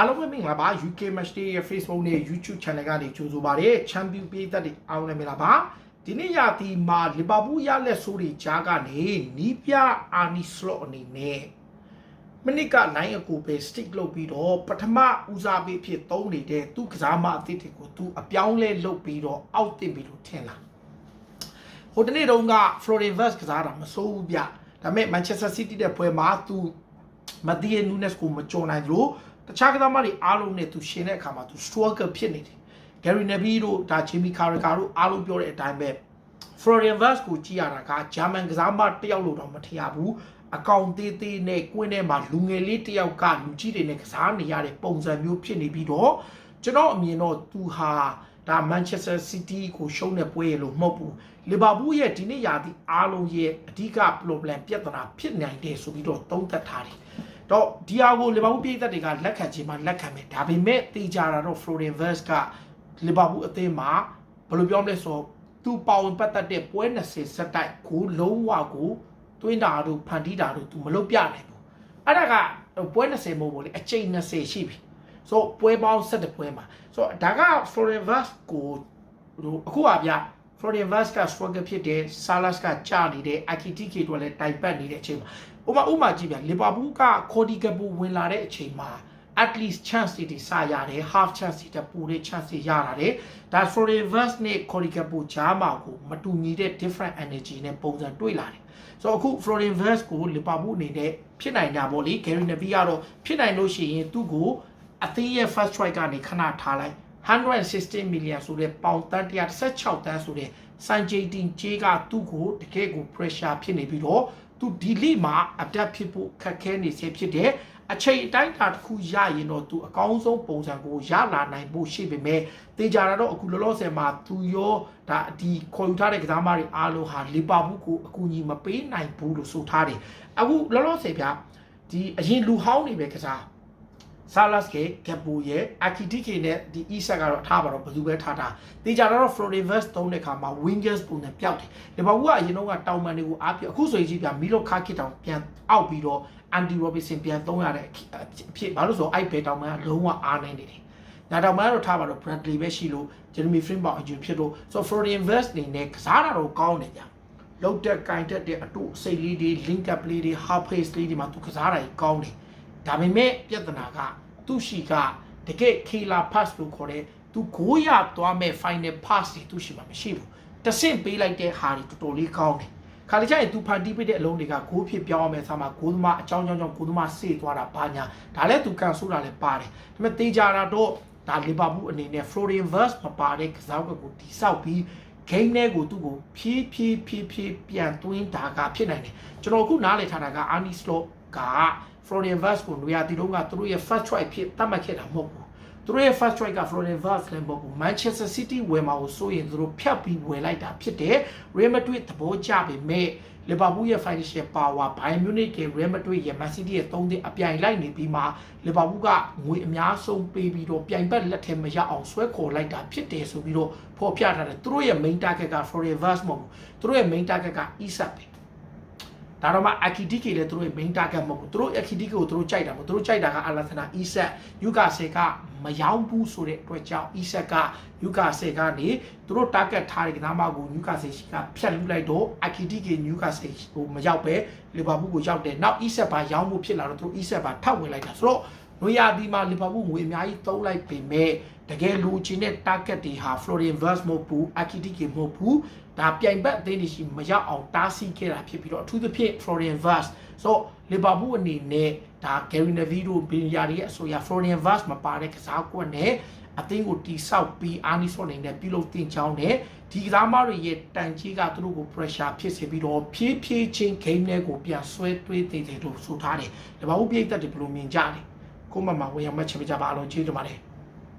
အားလုံးပဲမင်္ဂလာပါ UK Match Day ရဲ့ Facebook နဲ့ YouTube Channel ကနေကြိုဆိုပါရစေ Champion ပြည်သက်တွေအားလုံးလည်းမင်္ဂလာပါဒီနေ့ရာသီမှာလီဗာပူးရလက်ဆိုးတွေကြားကနေနီးပြအာနီစလော့အနေနဲ့မနစ်ကနိုင်အကူပဲ stick လုပ်ပြီးတော့ပထမဦးစားပေးဖြစ်သုံးနေတဲ့သူကစားမအသစ်တွေကိုသူအပြောင်းလဲလုပ်ပြီးတော့အောက်တင်ပြီးလို့ထင်လားဟိုတနေ့တုန်းက Florian Wirtz ကစားတာမစိုးဘူးဗျဒါပေမဲ့ Manchester City တဲ့ပွဲမှာသူမဒီယနူးနက်စ်ကိုမကြုံနိုင်သလို တခြားကစားမတွေအားလုံးနဲ့သူရှင်တဲ့အခါမှာသူ struggle ဖြစ်နေတယ် Gary Neville တို့ဒါ Jamie Carragher တို့အားလုံးပြောတဲ့အတိုင်းပဲ Florian Wirtz ကိုကြည့်ရတာကဂျာမန်ကစားမတစ်ယောက်လို့တော့မထင်ရဘူးအကောင်သေးသေးနဲ့ကွင်းထဲမှာလူငယ်လေးတစ်ယောက်ကလူကြီးတွေနဲ့ကစားနေရတဲ့ပုံစံမျိုးဖြစ်နေပြီးတော့ကျွန်တော်အမြင်တော့သူဟာဒါ Manchester City ကိုရှုံးတဲ့ပွဲရလို့မဟုတ်ဘူးလီဗာပူးရဲ့ဒီနေ့ရာသီအားလုံးရဲ့အဓိက problem ပြဿနာဖြစ်နိုင်တယ်ဆိုပြီးတော့သုံးသပ်ထားတယ် တော့ဒီဟာကိုလီဗာပူးပြည်သက်တွေကလက်ခံခြင်းမှာလက်ခံမယ်ဒါပေမဲ့တေချာတာတော့ Florian Wirtz ကလီဗာပူးအသင်းမှာဘယ်လိုပြောမလဲဆိုတော့သူပါဝင်ပတ်သက်တဲ့ပွဲ20စက်တိုက်ကိုလုံးဝကိုတွင်းတာတို့ဖန်တီးတာတို့သူမလုပ်ပြနိုင်ဘူးအဲ့ဒါကပွဲ20မဟုတ်ဘူးလေအချိန်20ရှိပြီဆိုပွဲပေါင်း7ပွဲမှာဆိုတော့ဒါက Florian Wirtz ကိုဟိုအခုကဗျ Florian Wirtz က struggle ဖြစ်တယ် Salas ကကြာနေတယ် Akitike တို့လည်းတိုင်ပတ်နေတဲ့အချိန်မှာဥမာဥမာကြည့်ဗျလီဗာပူးက Cody Gakpo ဝင်လာတဲ့အချိန်မှာ at least chance တွေစရတယ် half chance တွေတက်ပူတဲ့ chance တွေရတာတယ်ဒါ Florian Wirtz နဲ့ Cody Gakpo ဂျားမာကိုမတူညီတဲ့ different energy နဲ့ပုံစံတွေ့လာတယ်ဆိုတော့အခု Florian Wirtz ကိုလီဗာပူးအနေနဲ့ဖြစ်နိုင်တာပေါ့လေ Gary Neville ကတော့ဖြစ်နိုင်လို့ရှိရင်သူ့ကိုအသင်းရဲ့ first strike ကနေခဏထားလိုက် 116 million ဆိုတဲ့ပေါင်တန်း116တန်းဆိုတဲ့စံချိန်တင်ကြေးကသူ့ကိုတကယ်ကို pressure ဖြစ်နေပြီးတော့သူဒီလိမှာ adapt ဖြစ်ဖို့ခက်ခဲနေစေဖြစ်တယ်အချိန်အတိုင်းအတာတစ်ခုရရင်တော့သူအကောင်းဆုံးပုံစံကိုရလာနိုင်ဖို့ရှိပေမဲ့တေချာတာတော့အခုလောလောဆယ်မှာသူရောဒါဒီခေါ်ယူထားတဲ့ကစားမတွေအားလုံးဟာလီဗာပူးကိုအကူအညီမပေးနိုင်ဘူးလို့ဆိုထားတယ်အခုလောလောဆယ်ဗျာဒီအရင်လူဟောင်းတွေပဲကစား ဆာလတ်ကေကပူရဲ့အာကီတီကေနဲ့ဒီအီဆက်ကတော့ထားပါတော့ဘယ်သူပဲထားတာတေချာတော့ Floriverse သုံးတဲ့ခါမှာ wingers ပုံနဲ့ပျောက်တယ်ဒီမှာကအရင်တော့ကတောင်ပန်တွေကိုအားပြအခုဆိုရင်ကြီးပြမီလိုခါခစ်တောင်ပြန်အောက်ပြီးတော့ anti robinson ပြန်သုံးရတဲ့အဖြစ်ဘာလို့ဆိုအဲ့ဘဲတောင်ပန်ကလုံးဝအားနိုင်နေတယ်ညာတောင်ပန်ကတော့ထားပါတော့ Bradley ပဲရှိလို့ Jeremy Frimpong ပေါ့အကျဖြစ်လို့ဆို Floriverse နေနဲ့ကစားတာတော့ကောင်းတယ်ကြာလောက်တဲ့ကင်တက်တဲ့အတူစိတ်လေးတွေ link up လေးတွေ half pace လေးတွေမှာသူကစားတာကြီးကောင်းတယ် ဒါပေမဲ့ပြဿနာကသူ့ရှိကတကယ် killer pass လို့ခေါ်တဲ့သူကိုရသွားမဲ့ final pass တွေသူ့ရှိမှာမရှိဘူးတဆင့်ပေးလိုက်တဲ့ဟာတွေတော်တော်လေးကောင်းတယ်ခါတကြရင်သူဖန်တီးပေးတဲ့အလုံးတွေကဂိုးဖြစ်ပြောင်းအောင်မဲ့ဆာမှာဂိုးသမားအကြောင်းကြောင့်ကြောင့်ဂိုးသမားစေ့သွားတာဘာညာဒါလည်းသူကန်ဆိုးတာလည်းပါတယ်ဒါပေမဲ့တေးကြတာတော့ဒါလီဗာပူးအနေနဲ့ Florian Wirtz မပါတဲ့ကစားကွက်ကိုတိဆောက်ပြီး game နဲ့ကိုသူ့ကိုဖြည်းဖြည်းဖြည်းဖြည်းပြန်သွင်းတာကဖြစ်နိုင်တယ်ကျွန်တော်အခုနားလည်ထားတာက Arnie Slot က Florian Wirtz ကိုနေရာဒီလုံးကသူတို့ရဲ့ first choice ဖြစ်သတ်မှတ်ခဲ့တာမဟုတ်ဘူးသူတို့ရဲ့ first choice က Florian Wirtz လည်းမဟုတ်ဘူး Manchester City ဝယ်မှာကိုစိုးရင်သူတို့ဖြတ်ပြီးဝယ်လိုက်တာဖြစ်တယ် Real Madrid သဘောကျပေမဲ့ Liverpool ရဲ့ financial power Bayern Munich ရဲ့ Real Madrid ရဲ့ Man City ရဲ့သုံးသင်းအပြိုင်လိုက်နေပြီးမှ Liverpool ကငွေအများဆုံးပေးပြီးတော့ပြိုင်ဘက်လက်ထဲမရအောင်ဆွဲခေါ်လိုက်တာဖြစ်တယ်ဆိုပြီးတော့ဖော်ပြထားတယ်သူတို့ရဲ့ main target က Florian Wirtz မဟုတ်ဘူးသူတို့ရဲ့ main target က Isak ပဲ ဒါတော့မှ Akitike လည်းသူတို့ရဲ့ main target မဟုတ်ဘူးသူတို့ Akitike ကိုသူတို့ကြိုက်တာမဟုတ်သူတို့ကြိုက်တာက Alassana Isak Yukase ကမယောင်းဘူးဆိုတဲ့အတွက်ကြောင့် Isak က Yukase ကနေသူတို့ target ထားတဲ့ကစားမကို Yukase ရှိကဖြတ်လူလိုက်တော့ Akitike Yukase ဟိုမရောက်ပဲလီဗာပူးကိုရောက်တယ်နောက် Isak ပါရောင်းဖို့ဖြစ်လာတော့သူတို့ Isak ပါထောက်ဝင်လိုက်တာဆိုတော့ နွေရာသီမှာလီဗာပူးငွေအများကြီးသုံးလိုက်ပေမဲ့တကယ်လူချင်းတဲ့ target တွေဟာ Florian Wirtz မဟုတ်ဘူး Akitike မဟုတ်ဘူးဒါပြိုင်ဘက်အသင်းတွေရှိမရောက်အောင်တားဆီးခဲ့တာဖြစ်ပြီးတော့အထူးသဖြင့် Florian Wirtz ဆိုလီဗာပူးအနေနဲ့ဒါ Gary Neville တို့ဘီယာတွေရဲ့အဆိုအရ Florian Wirtz မပါတဲ့ကစားကွက်နဲ့အသင်းကိုတိဆောက်ပြီးအာနီဆော့နေနဲ့ပြုလုပ်တင်ချောင်းနဲ့ဒီကစားမတွေရဲ့တန်ကြီးကသူတို့ကို pressure ဖြစ်စေပြီးတော့ဖြည်းဖြည်းချင်း game တွေကိုပြန်ဆွဲတွေးတည်တယ်လို့ဆိုထားတယ်။လီဗာပူးပြည်သက်တွေဘယ်လိုမြင်ကြလဲ။ ကိုမမဝင်ရမှတ်ချပြကြပါအောင်ကျေးဇူးပါတယ်။